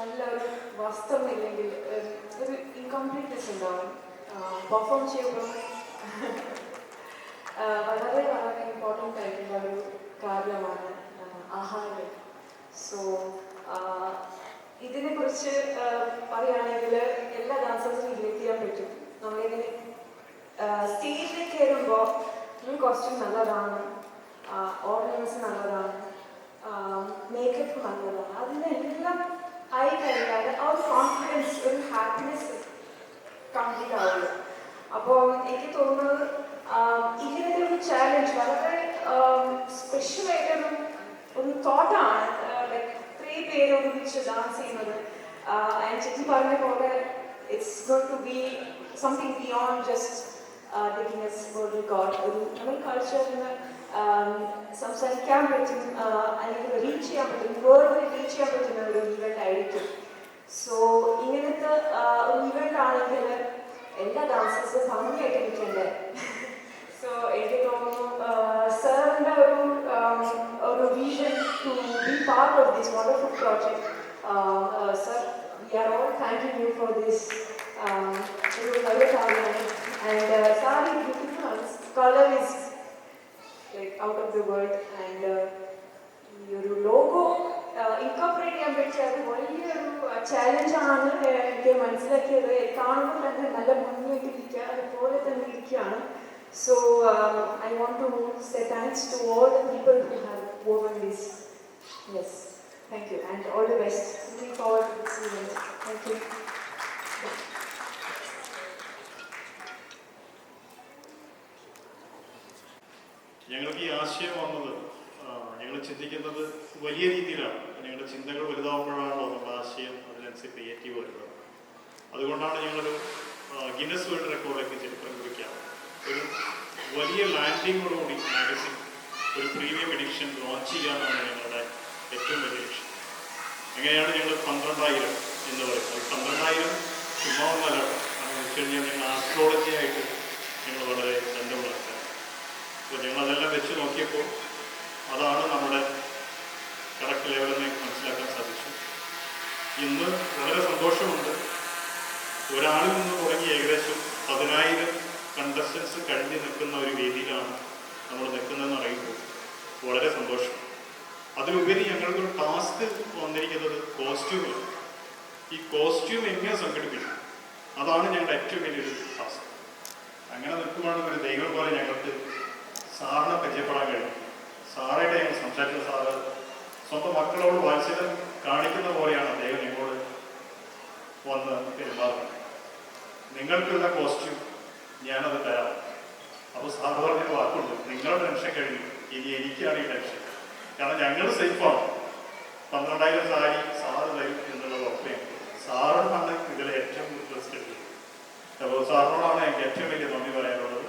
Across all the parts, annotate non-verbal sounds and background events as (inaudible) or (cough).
നല്ലൊരു വസ്ത്രം ഇല്ലെങ്കിൽ ഒരു- ഇൻകംപ്ലീറ്റ്നെസ് ഉണ്ടാവും പെർഫോം ചെയ്യുമ്പോൾ (laughs) വളരെ വളരെ ഇമ്പോർട്ടന്റ് ആയിട്ടുള്ള ഒരു കാര്യമാണ് ആഹാരം. സോ ഇതിനെക്കുറിച്ച് പറയുകയാണെങ്കിൽ എല്ലാ ഡാൻസേഴ്സിനും റിലേറ്റ് ചെയ്യാൻ പറ്റും. നമ്മളിങ്ങനെ സ്റ്റേജിൽ കയറുമ്പോൾ കോസ്റ്റ്യൂം നല്ലതാണ് ഓർണമെന്റ്സ് നല്ലതാണ് മേക്കപ്പ് നല്ലതാണ് അതിനെല്ലാം ആയി കഴിഞ്ഞാൽ ആ ഒരു കോൺഫിഡൻസ് ഒരു ഹാപ്പിനെസ് കംപ്ലീറ്റ് ആവുള്ളൂ അപ്പോൾ എനിക്ക് തോന്നുന്നത് ആം, ഇങ്ങനത്തെ ഒരു ചാലഞ്ച് വളരെ സ്പെഷ്യൽ ആയിട്ടൊരു ഒരു തോട്ടാണ് ലൈക്ക് ഇത്രയും പേര് ഒരുമിച്ച് ഡാൻസ് ചെയ്യുന്നത് ഞാൻ ചേച്ചി പറഞ്ഞ പോലെ it's gone to be something beyond just taking as world record ഒരു നമ്മൾ കൾച്ചറിന് സംസാരിക്കാൻ പറ്റും ആ, അല്ലെങ്കിൽ റീച്ച് ചെയ്യാൻ പറ്റും വേൾഡിൽ റീച്ച് ചെയ്യാൻ പറ്റുന്ന ഒരു ഈവെൻ്റ് ആയിരിക്കും സോ ഇങ്ങനത്തെ ആ, ഒരു ഈവെൻ്റ് ആണെങ്കിൽ എല്ലാ ഡാൻസേഴ്സും ഭംഗിയായിട്ട് നിൽക്കണ്ടേ സോ എനിക്ക് തോന്നുന്നു സാറിൻ്റെ ഒരു um, ഒരു vision to be part of this wonderful project sir we are all thanking you for this ഒരു നല്ല കാര്യമാണ് ആൻഡ് സാരി ബ്യൂട്ടിഫുൾ ആണ് colour is like out of the world and ഈ ഒരു ലോഗോ ഇൻകോപ്പറേറ്റ് ചെയ്യാൻ പറ്റിയ അത് വലിയൊരു ചാലഞ്ചാണ് എനിക്ക് മനസ്സിലാക്കിയത് കാണുമ്പോൾ തന്നെ നല്ല ഭംഗിയായിട്ട് ഇരിക്കുക അതുപോലെ തന്നെ ഇരിക്കുകയാണ് so I want to say thanks to all the people who have woven this yes thank you and all the best looking forward to this event thank you ഞങ്ങൾക്ക് ഈ ആശയം വന്നത് ഞങ്ങൾ ചിന്തിക്കുന്നത് വലിയ രീതിയിലാണ്. ഞങ്ങളുടെ ചിന്തകൾ വലുതാവുമ്പോഴാണല്ലോ നമ്മുടെ ആശയം അതിനനുസരിച്ച് ക്രിയേറ്റീവ് വരുന്നത് അതുകൊണ്ടാണ് ഞങ്ങളൊരു ഗിന്നസ് വേൾഡ് റെക്കോർഡൊക്കെ ചരിത്രം കുറിക്കാം ഒരു വലിയ ലാൻഡിങ്ങോടുകൂടി മാഗസിൻ ഒരു പ്രീമിയം എഡിഷൻ ലോഞ്ച് ചെയ്യാനാണ് ഞങ്ങളുടെ ഏറ്റവും വലിയ ലക്ഷ്യം. എങ്ങനെയാണ് ഞങ്ങൾ പന്ത്രണ്ടായിരം എന്ന് പറയുന്നത്? പന്ത്രണ്ടായിരം ചുമ്മാ ഒന്നല്ല. കാരണം വെച്ച് കഴിഞ്ഞാൽ ഞങ്ങൾ ആസ്ട്രോളജി ആയിട്ട് ഞങ്ങൾ വളരെ ബന്ധമുള്ളതാണ് അപ്പോൾ ഞങ്ങൾ അതെല്ലാം വെച്ച് നോക്കിയപ്പോൾ അതാണ് നമ്മുടെ കറക്റ്റ് ലെവലെന്ന് മനസ്സിലാക്കാൻ സാധിച്ചു ഇന്ന് വളരെ സന്തോഷമുണ്ട് ഒരാളിൽ നിന്ന് തുടങ്ങി ഏകദേശം പതിനായിരം കണ്ടസ്റ്റൻസ് കഴിഞ്ഞ് നിൽക്കുന്ന ഒരു വേദിയിലാണ് നമ്മൾ നിൽക്കുന്നതെന്ന് അറിയുമ്പോൾ വളരെ സന്തോഷം. അതിലുപരി ഞങ്ങൾക്കൊരു ടാസ്ക് വന്നിരിക്കുന്നത് കോസ്റ്റ്യൂമാണ് ഈ കോസ്റ്റ്യൂം എങ്ങനെ സംഘടിപ്പിക്കും അതാണ് ഞങ്ങളുടെ ഏറ്റവും വലിയൊരു ടാസ്ക് അങ്ങനെ നിൽക്കുമ്പോഴാണ് ഒരു ദൈവം പോലെ ഞങ്ങൾക്ക് സാറിനെ പരിചയപ്പെടാൻ കഴിയും. സാറയുടെ ഞങ്ങൾ സംസാരിക്കുന്ന സാറ് സ്വന്തം മക്കളോട് വാത്സല്യം കാണിക്കുന്ന പോലെയാണ് അദ്ദേഹം ഞങ്ങളോട് വന്ന് പെരുമാറുന്നത്. നിങ്ങൾക്കുള്ള കോസ്റ്റ്യൂം ഞാനത് തരാം. അപ്പോൾ സാർ പറഞ്ഞ വാക്കുണ്ട്. നിങ്ങളുടെ ടെൻഷൻ കഴിഞ്ഞു. ഇനി എനിക്കാണ് ഈ ടെൻഷൻ കാരണം ഞങ്ങൾ സേഫാണ് പന്ത്രണ്ടായിരം സാരി സാറ് തരും എന്നുള്ളത് ഒക്കെ സാറിനാണ് ഇതിലെ ഏറ്റവും സ്റ്റഡി അപ്പോൾ സാറിനോടാണ് എനിക്ക് ഏറ്റവും വലിയ നന്ദി പറയാനുള്ളത്.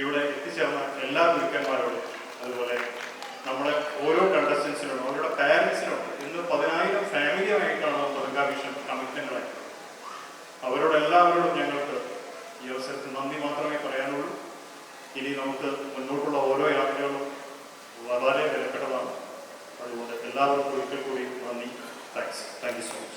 ഇവിടെ എത്തിച്ചേർന്ന എല്ലാ ഗുരുക്കന്മാരോടും അതുപോലെ Thank you.